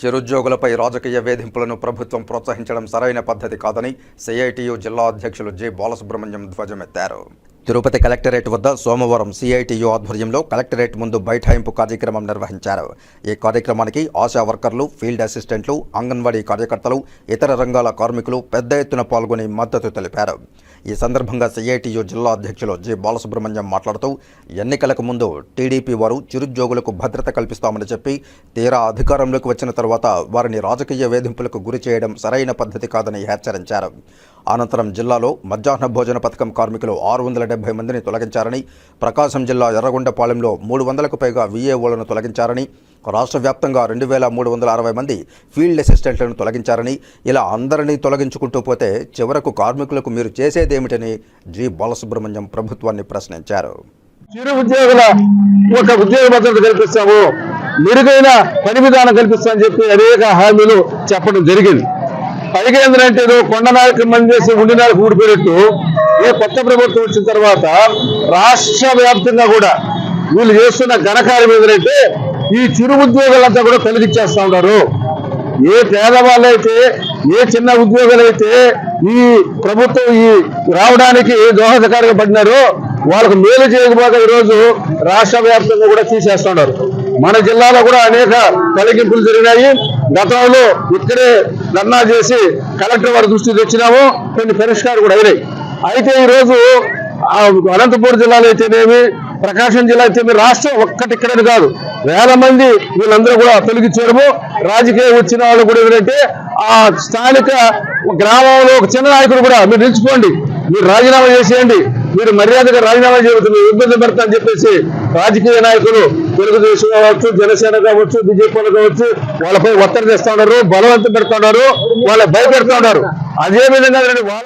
చిరుద్యోగులపై రాజకీయ వేధింపులను ప్రభుత్వం ప్రోత్సహించడం సరైన పద్ధతి కాదని సిఐటియు జిల్లా అధ్యక్షులు జె బాలసుబ్రహ్మణ్యం ధ్వజమెత్తారు. తిరుపతి కలెక్టరేట్ వద్ద సోమవారం సిఐటియు ఆధ్వర్యంలో కలెక్టరేట్ ముందు బైఠాయింపు కార్యక్రమం నిర్వహించారు. ఈ కార్యక్రమానికి ఆశా వర్కర్లు ఫీల్డ్ అసిస్టెంట్లు అంగన్వాడీ కార్యకర్తలు ఇతర రంగాల కార్మికులు పెద్ద ఎత్తున పాల్గొని మద్దతు తెలిపారు. ఈ సందర్భంగా సిఐటియు జిల్లా అధ్యక్షులు జె. బాలసుబ్రహ్మణ్యం మాట్లాడుతూ ఎన్నికలకు ముందు టీడీపీ వారు చిరుద్యోగులకు భద్రత కల్పిస్తామని చెప్పి తీరా అధికారంలోకి వచ్చిన తర్వాత వారిని రాజకీయ వేధింపులకు గురి చేయడం సరైన పద్ధతి కాదని హెచ్చరించారు. అనంతరం జిల్లాలో మధ్యాహ్న భోజన పథకం కార్మికులు ఆరు వందల డెబ్బై మందిని తొలగించారని ప్రకాశం జిల్లా ఎర్రగొండపాలెంలో మూడు వందలకు పైగా విఏఓలను తొలగించారని రాష్ట్ర వ్యాప్తంగా రెండు వేల మూడు వందల అరవై మంది ఫీల్డ్ అసిస్టెంట్లను తొలగించారని ఇలా అందరినీ తొలగించుకుంటూ పోతే చివరకు కార్మికులకు మీరు చేసేదేమిటని జి. బాలసుబ్రహ్మణ్యం ప్రభుత్వాన్ని ప్రశ్నించారు. చిరు ఉద్యోగుల ఒక ఉద్యోగ భద్రత కల్పిస్తాము మెరుగైన పని విధానం కల్పిస్తామని చెప్పి అనేక హామీలు చెప్పడం జరిగింది. పైగా ఏంటంటే కొండ నాయకు మంది చేసి ఉండి నాయకు ఊడిపోయినట్టు ఈ కొత్త ప్రభుత్వం వచ్చిన తర్వాత రాష్ట్ర వ్యాప్తంగా కూడా వీళ్ళు చేస్తున్న ఘనకార్యం ఏంటంటే ఈ చిరు ఉద్యోగులంతా కూడా తొలగించేస్తా ఉన్నారు. ఏ పేదవాళ్ళైతే ఏ చిన్న ఉద్యోగులైతే ఈ ప్రభుత్వం ఈ రావడానికి దోహదకారిగా పడినారో వాళ్ళకు మేలు చేయకపోగా ఈరోజు రాష్ట్ర వ్యాప్తంగా కూడా తీసేస్తున్నారు మన జిల్లాలో కూడా అనేక తొలగింపులు జరిగినాయి. గతంలో ఇక్కడే ధర్నా చేసి కలెక్టర్ వారి దృష్టి తెచ్చినాము. కొన్ని పరిష్కారాలు కూడా అయినాయి. అయితే ఈరోజు ఆ అనంతపురం జిల్లాలో అయితేనేమి ప్రకాశం జిల్లా అయితేనేమి రాష్ట్రం ఒక్కటి ఇక్కడ కాదు. వేల మంది వీళ్ళందరూ కూడా తొలగించారు రాజకీయ వచ్చిన వాళ్ళు కూడా ఏంటంటే ఆ స్థానిక గ్రామంలో ఒక చిన్న నాయకుడు కూడా మీరు నిలిచిపోండి మీరు రాజీనామా చేసేయండి. మీరు మర్యాదగా రాజీనామా చేయవద్దు. ఇబ్బంది పడతా అని చెప్పేసి రాజకీయ నాయకులు తెలుగుదేశం కావచ్చు జనసేన కావచ్చు బీజేపీలు కావచ్చు వాళ్ళపై ఒత్తిడి తెస్తా ఉన్నారు బలవంతం పెడతా ఉన్నారు వాళ్ళ భయపెడతా ఉన్నారు. అదే విధంగా వాళ్ళ